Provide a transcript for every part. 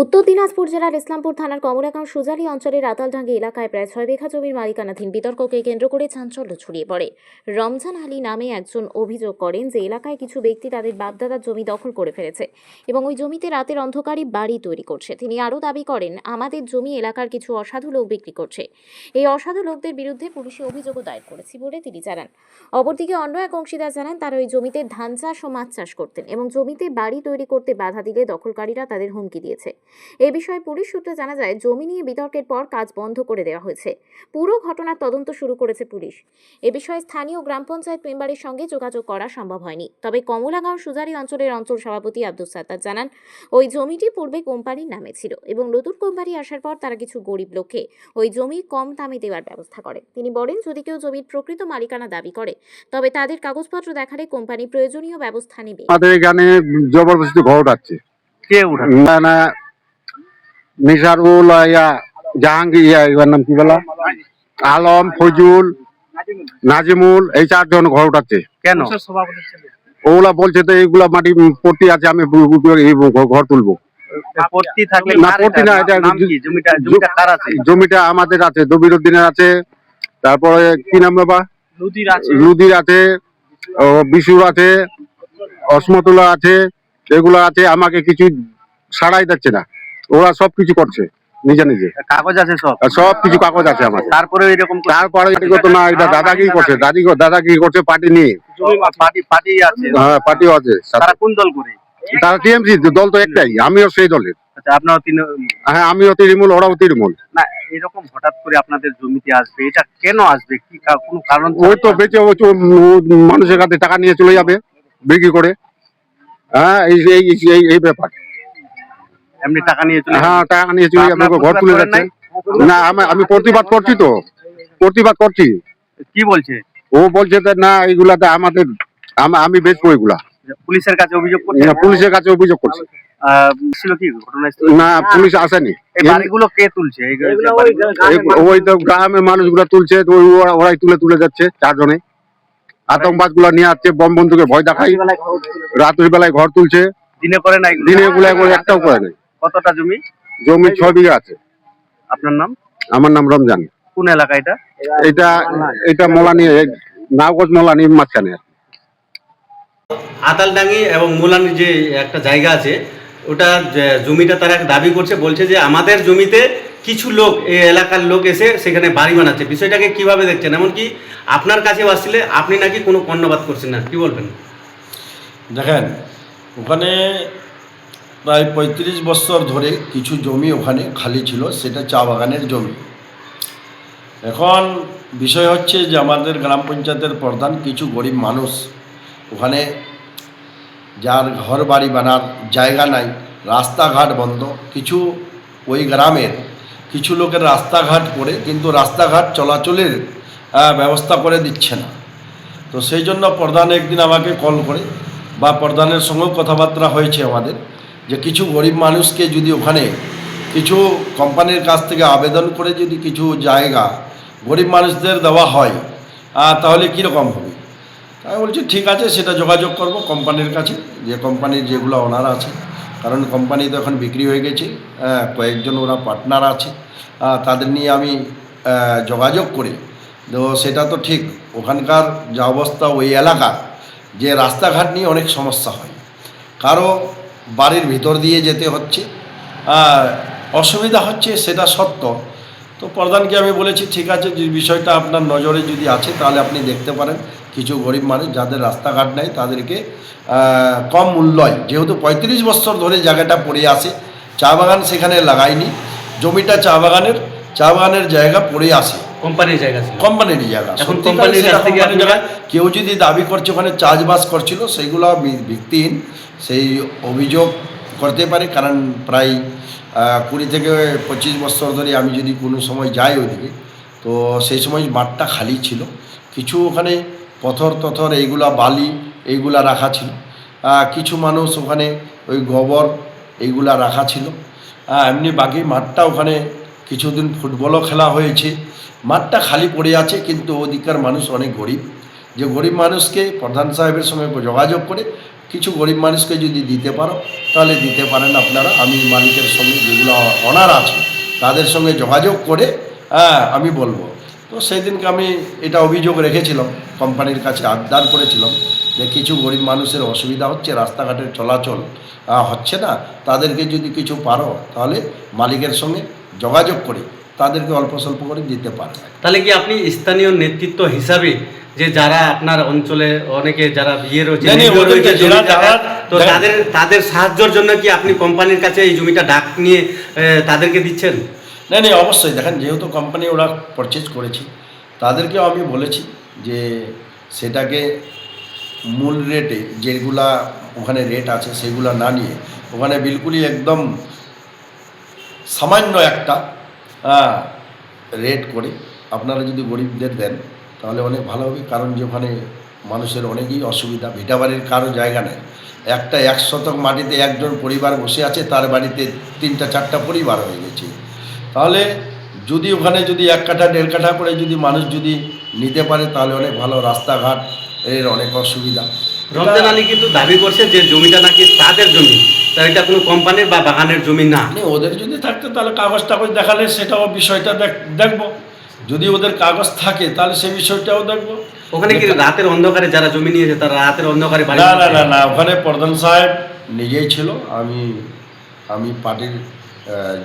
উত্তর দিনাজপুর জেলার ইসলামপুর থানার কমলাগাঁও সুজালি অঞ্চলের রাতালডাঙ্গি এলাকায় প্রায় ছয় বিঘা জমির মালিকানাধীন বিতর্ককে কেন্দ্র করে চাঞ্চল্য ছড়িয়ে পড়ে। রমজান আলী নামে একজন অভিযোগ করেন যে এলাকায় কিছু ব্যক্তি তাদের বাপদাদার জমি দখল করে ফেলেছে এবং ওই জমিতে রাতের অন্ধকারে বাড়ি তৈরি করছে। তিনি আরও দাবি করেন, আমাদের জমি এলাকার কিছু অসাধু লোক বিক্রি করছে। এই অসাধু লোকদের বিরুদ্ধে পুলিশে অভিযোগও দায়ের করেছি, বলে তিনি জানান। অপরদিকে অন্য এক অংশীদার জানান, তারা ওই জমিতে ধান চাষ ও মাছ চাষ করতেন এবং জমিতে বাড়ি তৈরি করতে বাধা দিলে দখলকারীরা তাদের হুমকি দিয়েছে। এ বিষয়ে পুলিশ সূত্রে জানা যায় জমি নিয়ে বিতর্কের পর কাজ বন্ধ করে দেওয়া হয়েছে। পুরো ঘটনার তদন্ত শুরু করেছে পুলিশ। এ বিষয়ে স্থানীয় গ্রাম পঞ্চায়েত মেম্বারের সঙ্গে যোগাযোগ করা সম্ভব হয়নি। তবে কমলাগাঁও সুজারি অঞ্চলের অঞ্চল সভাপতি আব্দুল সাত্তার জানান ওই জমিটি পূর্বে কোম্পানির নামে ছিল এবং নতুন কোম্পানি আসার পর তারা কিছু গরিব লোককে ওই জমি কম দামে দেওয়ার ব্যবস্থা করে। তিনি বলেন যদি কেউ জমির প্রকৃত মালিকানা দাবি করে তবে তাদের কাগজপত্র দেখালে কোম্পানি প্রয়োজনীয় ব্যবস্থা নেবে। আমাদের এখানে জবরদস্তি ঘর উঠাচ্ছে কে উঠান না না নিসারুল ইয়া জাহাঙ্গীর ইয়া নাম কি বলা আলম ফজুল নাজিমুল এই চারজন ঘর উঠাচ্ছে কেন ওগুলা বলছে তো এইগুলা মাটি পট্টি আছে আমি ঘর তুলবো জমিটা জমিটা কার আছে জমিটা আমাদের আছে দবিরুদ্দিনের আছে তারপরে কি নাম বাবা নদীর আছে লুদির আছে ও বিশুর আছে অসমতুল্লাহ আছে এগুলো আছে আমাকে কিছু সাড়াই দিচ্ছে না। ওরা সব কিছু করছে নিজে নিজে। কাগজ আছে সব? সব কিছু কাগজ আছে আমার। তারপরে এরকম তারপরে না এটা দাদা কি করছে? দাদি দাদা কি করছে? পার্টি নিয়ে। পার্টি পার্টি আছে। হ্যাঁ পার্টিও আছে। তারা কোন দল করে? তারা টিএমসি দল তো একটাই। আমিও সেই দলের। আচ্ছা আপনারা হ্যাঁ আমিও তৃণমূল ওরাও তৃণমূল। না এরকম হঠাৎ করে আপনাদের জমিতে আসবে এটা কেন আসবে? কি কোনো কারণ ওই তো বেঁচে মানুষের কাছে টাকা নিয়ে চলে যাবে বিক্রি করে। হ্যাঁ এই এই এই ব্যাপার। এমনি টাকা নিয়ে চলে হ্যাঁ টাকা নিয়ে চলে যাবে আপনার ঘর তুলে যাচ্ছে। না আমি আমি প্রতিবাদ করছি তো। প্রতিবাদ করছি। কি বলছে? ও বলছে না এইগুলাতে আমাদের আমি বেচবো এগুলা। পুলিশের কাছে অভিযোগ করছে? না, পুলিশের কাছে অভিযোগ করছি। ছিল কি না পুলিশ আসেনি। বাড়িগুলো কে তুলছে? ওই তো গ্রামের মানুষগুলো তুলছে ওই ওরাই তুলে তুলে যাচ্ছে চারজনে। আতঙ্কবাদগুলা নিয়ে আসছে বম বন্ধুকে ভয় দেখাই। রাত্রি বেলায় ঘর তুলছে। দিনে করে না এগুলো? দিনে গুলা একটাও করে নাই। কতটা জমি? জমি ছয় বিঘা আছে। আপনার নাম? আমার নাম রমজান। কোন এলাকা এটা? এটা এটা মোলানি নাওগজ মোলানি মাঝখানে আতালডাঙ্গি এবং মুলানির যে একটা জায়গা আছে ওটা জমিটা তারা দাবি করছে বলছে যে আমাদের জমিতে কিছু লোক এই এলাকার লোক এসে সেখানে বাড়ি বানাচ্ছে। বিষয়টাকে কীভাবে দেখছেন? এমনকি আপনার কাছে আসলে আপনি নাকি কোনো কর্ণপাত করছেন না কি বলবেন? দেখেন ওখানে প্রায় পঁয়ত্রিশ বছর ধরে কিছু জমি ওখানে খালি ছিল, সেটা চা বাগানের জমি। এখন বিষয় হচ্ছে যে আমাদের গ্রাম পঞ্চায়েতের প্রধান কিছু গরিব মানুষ, ওখানে যার ঘর বাড়ি বানার জায়গা নাই, রাস্তাঘাট বন্ধ, কিছু ওই গ্রামের কিছু লোকের রাস্তাঘাট করে কিন্তু রাস্তাঘাট চলাচলের ব্যবস্থা করে দিচ্ছে না। তো সেই জন্য প্রধান একদিন আমাকে কল করে, বা প্রধানের সঙ্গেও কথাবার্তা হয়েছে আমাদের যে কিছু গরিব মানুষকে যদি ওখানে কিছু কোম্পানির কাছ থেকে আবেদন করে যদি কিছু জায়গা গরিব মানুষদের দেওয়া হয় তাহলে কীরকম হবে? আমি বলছি, ঠিক আছে, সেটা যোগাযোগ করব কোম্পানির কাছে। যে কোম্পানির যেগুলো ওনার আছে, কারণ কোম্পানি তো এখন বিক্রি হয়ে গেছে কয়েকজন ওরা পার্টনার আছে তাদের নিয়ে আমি যোগাযোগ করি। তো সেটা তো ঠিক, ওখানকার যা অবস্থা ওই এলাকা যে রাস্তাঘাট নিয়ে অনেক সমস্যা হয়। কারও বাড়ির ভিতর দিয়ে যেতে হচ্ছে। অসুবিধা হচ্ছে সেটা সত্য। তো প্রধানকে আমি বলেছি, ঠিক আছে যে বিষয়টা আপনার নজরে যদি আছে, তাহলে আপনি দেখতে পারেন। কিছু গরিব মানুষ যাদের রাস্তাঘাট নাই, তাদেরকে কম মূল্যয়, যেহেতু পঁয়ত্রিশ বছর ধরে জায়গাটা পড়ে আছে, চা বাগান সেখানে লাগায়নি জমিটা চা বাগানের চা বাগানের জায়গা পড়ে আসে। কোম্পানির জায়গা ছিল। কোম্পানির জায়গা। এখন কোম্পানির সেটা কাছ থেকে কোম্পানির কেউ যদি দাবি করছে ওখানে চাষবাস করছিল সেইগুলো ভিত্তিহীন। সেই অভিযোগ করতে পারে কারণ প্রায় কুড়ি থেকে পঁচিশ বছর ধরে আমি যদি কোনো সময় যাই ওইদিকে তো সেই সময় মাঠটা খালি ছিল। কিছু ওখানে পথর তথর এইগুলা বালি এইগুলা রাখা ছিল। কিছু মানুষ ওখানে ওই গোবর এইগুলা রাখা ছিল। এমনি বাকি মাঠটা ওখানে কিছুদিন ফুটবলও খেলা হয়েছে। মাঠটা খালি পড়ে আছে, কিন্তু ওদিককার মানুষ অনেক গরিব। যে গরিব মানুষকে প্রধান সাহেবের সঙ্গে যোগাযোগ করে কিছু গরিব মানুষকে যদি দিতে পারো, তাহলে দিতে পারেন আপনারা। আমি মালিকের সঙ্গে যেগুলো অনার আছে, তাদের সঙ্গে যোগাযোগ করে হ্যাঁ আমি বলব। তো সেই দিনকে আমি এটা অভিযোগ রেখেছিলাম, কোম্পানির কাছে আবদার করেছিলাম যে কিছু গরিব মানুষের অসুবিধা হচ্ছে, রাস্তাঘাটের চলাচল হচ্ছে না। তাদেরকে যদি কিছু পারো, তাহলে মালিকের সঙ্গে যোগাযোগ করে তাদেরকে অল্প স্বল্প করে দিতে পারবে তাহলে কি আপনি স্থানীয় নেতৃত্ব হিসাবে যে যারা আপনার অঞ্চলে অনেকে যারা বিয়ে রয়েছে তো তাদের তাদের সাহায্যের জন্য কি আপনি কোম্পানির কাছে এই জমিটা ডাক নিয়ে তাদেরকে দিচ্ছেন? না না অবশ্যই। দেখেন যেহেতু কোম্পানি ওরা পারচেজ করেছে তাদেরকেও আমি বলেছি যে সেটাকে মূল রেটে যেগুলা ওখানে রেট আছে সেগুলো না নিয়ে ওখানে বিলকুলই একদম সামান্য একটা রেট করে আপনারা যদি গরিবদের দেন, তাহলে অনেক ভালো হবে। কারণ যে ওখানে মানুষের অনেকই অসুবিধা। ভিটাবাড়ির কারও জায়গা নেই। একটা এক শতক মাটিতে একজন পরিবার বসে আছে, তার বাড়িতে তিনটা, চারটা পরিবার হয়ে গেছে। তাহলে যদি ওখানে যদি এক কাঠা, দেড় কাঠা করে যদি মানুষ যদি নিতে পারে, তাহলে অনেক ভালো। রাস্তাঘাট এর অনেক অসুবিধা। রমজান আলী কিন্তু দাবি করছে যে জমিটা নাকি তাদের জমি। তা এটা কোনো কোম্পানির বা বাগানের জমি না? মানে ওদের যদি থাকতো তাহলে কাগজ টাগজ দেখালে সেটাও বিষয়টা দেখ- দেখব। যদি ওদের কাগজ থাকে তাহলে সেই বিষয়টাও দেখব। ওখানে কি রাতের অন্ধকারে যারা জমি নিয়েছে তারা রাতের অন্ধকারে না না না না ওখানে প্রধান সাহেব নিজেই ছিল। আমি আমি পার্টির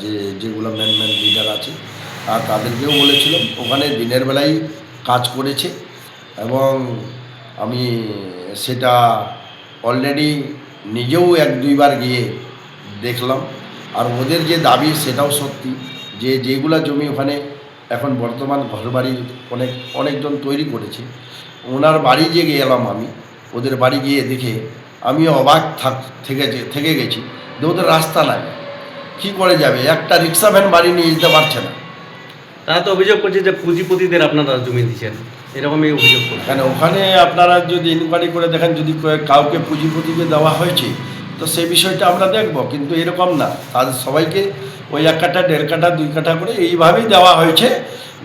যে যেগুলো ম্যান ম্যান লিডার আছে আর তাদেরকেও বলেছিলাম। ওখানে দিনের বেলায় কাজ করেছে এবং আমি সেটা অলরেডি নিজেও এক দুইবার গিয়ে দেখলাম। আর ওদের যে দাবি, সেটাও সত্যি যে যেগুলা জমি ওখানে এখন বর্তমান ঘরবাড়ি অনেক, অনেকজন তৈরি করেছে। ওনার বাড়ি যে গেলাম আমি, ওদের বাড়ি গিয়ে দেখে আমি অবাক থাক, থেকে থেকে গেছি যে ওদের রাস্তা নাই। কী করে যাবে? একটা রিক্সা ভ্যান বাড়ি নিয়ে যেতে পারছে না। তারা তো অভিযোগ করছে যে পুঁজিপতিদের আপনারা জমি দিচ্ছেন। এরকমই অভিযোগ করছে। কেন, ওখানে আপনারা যদি ইনকোয়ারি করে দেখেন, যদি কাউকে পুঁজিপতিকে দেওয়া হয়েছে, তো সেই বিষয়টা আমরা দেখব, কিন্তু এরকম না। তাদের সবাইকে ওই এক কাঠা, দেড় কাঠা, দুই কাঠা করে এইভাবেই দেওয়া হয়েছে।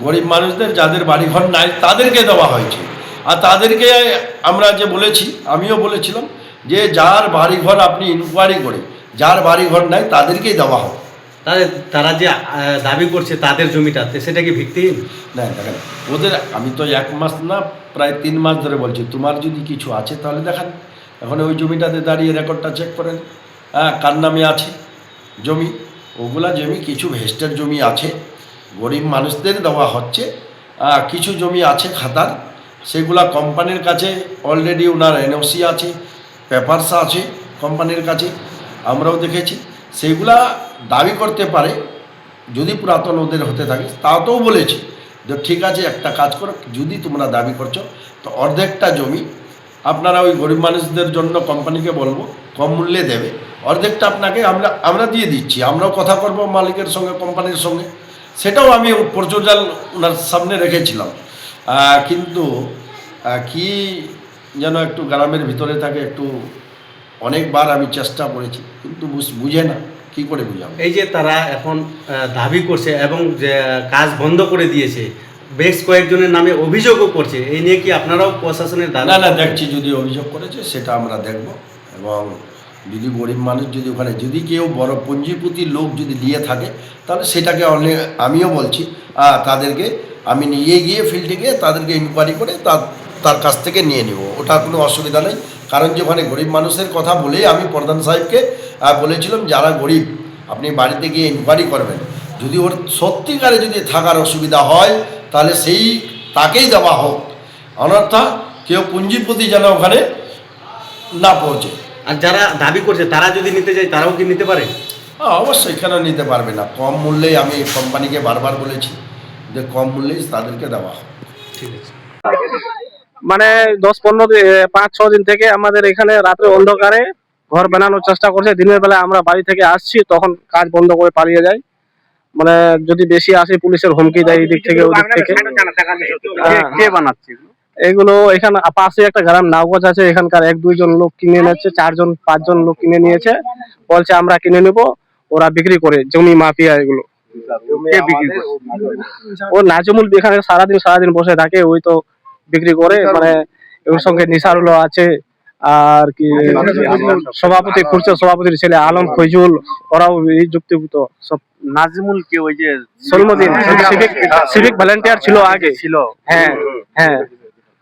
গরিব মানুষদের যাদের বাড়িঘর নাই, তাদেরকে দেওয়া হয়েছে। আর তাদেরকে আমরা যে বলেছি, আমিও বলেছিলাম যে যার বাড়িঘর আপনি ইনকোয়ারি করে, যার বাড়িঘর নাই, তাদেরকেই দেওয়া হোক তাদের তারা যে দাবি করছে তাদের জমিটা, তো সেটা কি ভিত্তিহীন? না ওদের, আমি তো এক মাস না, প্রায় তিন মাস ধরে বলছি, তোমার যদি কিছু আছে তাহলে দেখান এখন ওই জমিটাতে দাঁড়িয়ে রেকর্ডটা চেক করেন হ্যাঁ কার নামে আছে জমি? ওগুলা জমি, কিছু ভেস্টের জমি আছে, গরিব মানুষদের দেওয়া হচ্ছে কিছু জমি আছে খাতার, সেগুলা কোম্পানির কাছে অলরেডি ওনার এনওসি আছে পেপারস আছে কোম্পানির কাছে, আমরাও দেখেছি, সেগুলা দাবি করতে পারে, যদি পুরাতন ওদের হতে থাকে তাতেও বলেছি যে, ঠিক আছে, একটা কাজ করো, যদি তোমরা দাবি করছ, তো অর্ধেকটা জমি আপনারা ওই গরিব মানুষদের জন্য কোম্পানিকে বলব, কম মূল্যে দেবে। অর্ধেকটা আপনাকে আমরা আমরা দিয়ে দিচ্ছি, আমরাও কথা করব মালিকের সঙ্গে, কোম্পানির সঙ্গে। সেটাও আমি প্রচুরাল ওনার সামনে রেখেছিলাম। কিন্তু কি যেন একটু গ্রামের ভিতরে থাকে, একটু অনেকবার আমি চেষ্টা করেছি, কিন্তু বুঝে না। কি করে বুঝলাম? এই যে তারা এখন দাবি করছে এবং যে কাজ বন্ধ করে দিয়েছে বেশ কয়েকজনের নামে অভিযোগও করছে। এই নিয়ে কি আপনারাও প্রশাসনের দাবি না না দেখছি যদি অভিযোগ করেছে সেটা আমরা দেখব। এবং যদি গরিব মানুষ যদি ওখানে যদি কেউ বড় পুঞ্জিপতি লোক যদি নিয়ে থাকে তাহলে সেটাকে অনেক আমিও বলছি তাদেরকে আমি নিয়ে গিয়ে ফিল্ডে গিয়ে তাদেরকে ইনকোয়ারি করে তার তার কাছ থেকে নিয়ে নিব। ওটা কোনো অসুবিধা নেই। কারণ যে ওখানে গরিব মানুষের কথা বলেই আমি প্রধান সাহেবকে বলেছিলাম যারা গরিব আপনি বাড়িতে গিয়ে ইনকোয়ারি করবেন। যদি ওর সত্যিকারে যদি থাকার অসুবিধা হয় তাহলে সেই তাকেই দেওয়া হোক। অনর্থা কেউ পুঞ্জিপতি যেন ওখানে না পৌঁছে। আর যারা দাবি করছে তারা যদি নিতে যায় তারাও কি নিতে পারে? হ্যাঁ অবশ্যই কেন নিতে পারবে না? কম মূল্যেই আমি কোম্পানিকে বারবার বলেছি যে কম মূল্যেই তাদেরকে দেওয়া হোক। ঠিক আছে। মানে দশ পনেরো পাঁচ ছ দিন থেকে আমাদের এখানে রাত্রে অন্ধকারে ঘর বানানোর চেষ্টা করছে। দিনের বেলা আমরা বাড়ি থেকে আসছি তখন কাজ বন্ধ করে পালিয়ে যাই মানে যদি বেশি আসে পুলিশের হুমকি দেয় এই দিক থেকে। ওই দিক থেকে হ্যাঁ। কে বানাচ্ছে এগুলো? এখানে পাশে একটা গ্রাম নাওগজ আছে। এখানকার এক দুইজন লোক কিনে নিচ্ছে চারজন পাঁচজন লোক কিনে নিয়েছে। বলছে আমরা কিনে নেব ওরা বিক্রি করে জমি মাফিয়া এগুলো। কে বিক্রি করছে? ও নাজমুল এখানে সারাদিন সারাদিন বসে থাকে ওই তো বিক্রি করে মানে ওর সঙ্গে নিসারুলও আছে আর কি সভাপতি খুরশেদ সভাপতির ছেলে আলম ফৈজুল ওরাও এই যুক্তিভূত সব নাজিমুল কে ওই যে সলমুদ্দিন সিভিক সিভিক ভলেন্টিয়ার ছিল আগে। ছিল। হ্যাঁ হ্যাঁ।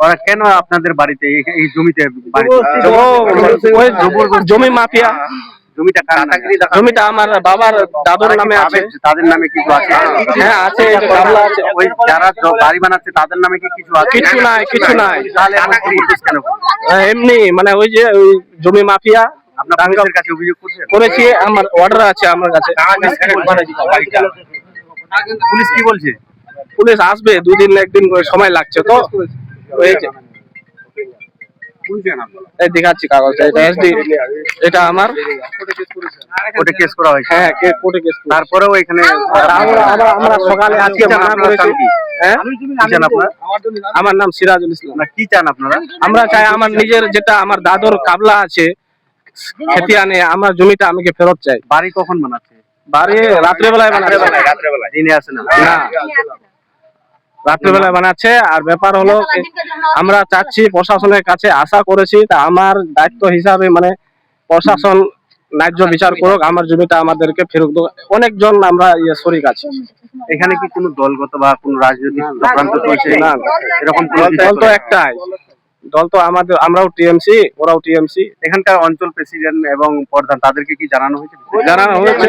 ওরা কেন আপনাদের বাড়িতে এই- এই জমিতে জমি মাফিয়া। জমিটা জমিটা আমার বাবার দাদুর নামে আছে। তাদের- তাদের নামে কিছু আছে? হ্যাঁ আছে আছে ওই যারা বাড়ি বানাচ্ছে তাদের নামে কি কিছু আছে? কিছু নাই কিছু নাই। তাহলে এমন আহ, এমনি মানে ওই যে ওই জমি মাফিয়া আপনার কাছে অভিযোগ করেছি? আমার অর্ডার আছে আমার কাছে। পুলিশ কি বলছে? পুলিশ আসবে দুদিন একদিন করে সময় লাগছে তো। এই দেখাচ্ছি কাগজ এটা আমার। ওটা কেস করা হয়েছে। হ্যাঁ কোর্টে কেস তারপরেও এখানে আমরা সকালে আজকে মানা করেছি? হ্যাঁ? আমার নাম সিরাজুল ইসলাম। কি চান আপনারা? আমরা চাই আমার নিজের যেটা আমার দাদুর কাবলা আছে খেতিয়ানে আমার জমিটা আমাকে ফেরত চাই। বাড়ি কখন বানাচ্ছে? বাড়ি রাত্রেবেলায় বানাচ্ছে। দিনে আসে না। না। রাত্রেবেলায় বানাচ্ছে আর ব্যাপার হলো আমরা চাচ্ছি প্রশাসনের কাছে আশা করেছি তা আমার দায়িত্ব হিসাবে মানে প্রশাসন ন্যায্য বিচার করুক আমার জমিটা আমাদেরকে ফেরত দেবো অনেকজন আমরা ইয়ে শরিক আছি। এখানে কি কোনো দলগত বা কোনো রাজনৈতিক চক্রান্ত চলছে না এরকম দল তো একটাই। দল তো আমাদের আমরাও টিএমসি ওরাও টিএমসি। এখানকার অঞ্চল প্রেসিডেন্ট এবং প্রধান তাদেরকে কি জানানো হয়েছে? জানানো হয়েছে।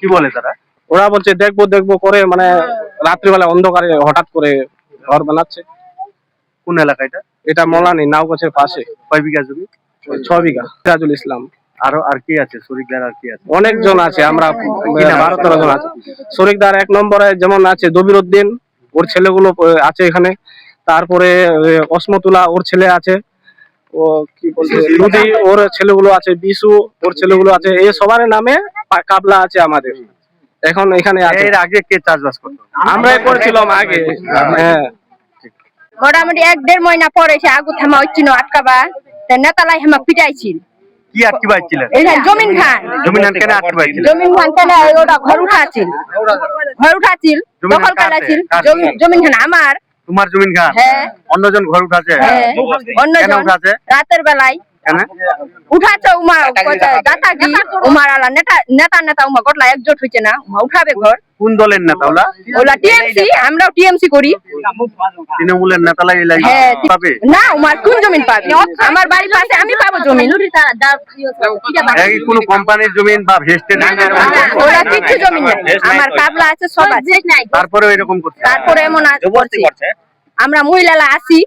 কি বলে তারা? ওরা বলছে দেখব দেখব করে মানে রাত্রিবেলা অন্ধকারে হঠাৎ করে ঘর বানাচ্ছে। কোন এলাকা এটা? এটা মলানি নাওগাছের পাশে। কয় বিঘা জমি? ছ বিঘা। সিরাজুল ইসলাম। আরও আর কি আছে? শরীরদার আর কি আছে? অনেকজন আছে আমরা বারো তেরো জন আছে। শরিকদার এক নম্বরে যেমন আছে দবির উদ্দিন ওর ছেলেগুলো আছে এখানে। তারপরে অসমতুলা ওর ছেলে আছে। ও কি বলছে? লুদি ওর ছেলেগুলো আছে বিশু ওর ছেলেগুলো আছে। এই সবার নামে কাবলা আছে আমাদের। এখন এখানে আছে। এর আগে কে চাষবাস করতো? আমরাই করছিলাম আগে। হ্যাঁ। মোটামুটি এক দেড় মহিনা পরে সে আগু থামা হচ্ছিল আটকাবা নেতালাই হামা পিটাইছিল। কি আটকে পাইছিলেন জমিন খান। জমিন আটকে না আটকে পাইছিলেন জমিন খান কেন ওটা ঘর উঠাছিল। ঘর উঠাছিল দখল কার জমিন জমিন খান আমার। তোমার জমিন খান? হ্যাঁ। অন্যজন ঘর উঠাছে? হ্যাঁ। অন্যজন। রাতের বেলায় উমা উমার আলা নেতা নেতা নেতা উমা গটলা একজোট হইছে না উমা উঠাবে ঘর। কোন দলের নেতা ওলা? ওলা টিএমসি আমরাও টিএমসি করি। তৃণমূলের নেতালাই এলাই হ্যাঁ পাবে? না উমার কোন জমিন পাবে? আমার বাড়ির পাশে আমি পাবো জমিন। কোন কোম্পানির জমিন বা ভেস্টেড ওরা কিচ্ছু জমি আমার কাবলা আছে সব আছে। তারপরে এরকম করছে। তারপরে এমন আছে আমরা মহিলারা আসি